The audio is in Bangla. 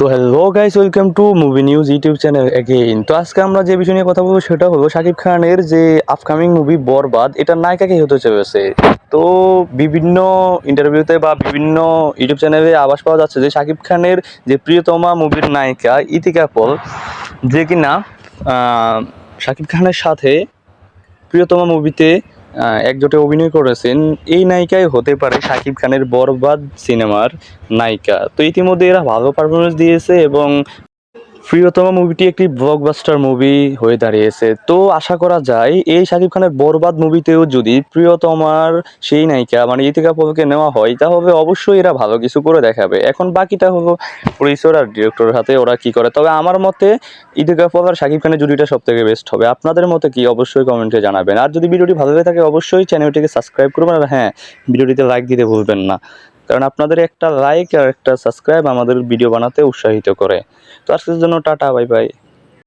তো hello guys welcome to movie news YouTube channel again তো আজকে আমরা যে বিষয় নিয়ে কথা বলব সেটা হলো শাকিব খানের যে আপকামিং মুভি বরবাদ, এটা নায়িকা কে হতে চলেছে? তো বিভিন্ন ইন্টারভিউতে বা বিভিন্ন ইউটিউব চ্যানেলে আভাস পাওয়া যাচ্ছে যে শাকিব খানের যে প্রিয়তমা মুভির নায়িকা ইতিকা পল, যে কিনা শাকিব খানের সাথে প্রিয়তমা মুভিতে একজোটে অভিনয় করেছেন। এই নায়িকাই হতে পারে শাকিব খানের বরবাদ সিনেমার নায়িকা। তো ইতিমধ্যে এরা ভালো পারফরমেন্স দিয়েছে এবং প্রিয়তমা মুভিটি একটি ব্লকবাস্টার মুভি হয়ে দাঁড়িয়েছে। তো আশা করা যায়, এই শাকিব খানের বরবাদ মুভিতেও যদি প্রিয়তমার সেই নায়িকা মানে ইতিকা পলকে নেওয়া হয়, তাহলে অবশ্যই এরা ভালো কিছু করে দেখাবে। এখন বাকিটা হলো প্রডিউসার আর ডিরেক্টরের হাতে ওরা কি করে। তবে আমার মতে ইতিকা পল আর শাকিব খানের জুটিটা সব থেকে বেস্ট হবে। আপনাদের মতে কি? অবশ্যই কমেন্টে জানাবেন। আর যদি ভিডিওটি ভালো লেগে থাকে, অবশ্যই চ্যানেলটিকে সাবস্ক্রাইব করবেন। আর হ্যাঁ ভিডিওটিতে লাইক দিতে ভুলবেন না। কারণ আপনাদের একটা লাইক আর একটা সাবস্ক্রাইব আমাদের ভিডিও বানাতে উৎসাহিত করে। তো আজকের জন্য টাটা বাই বাই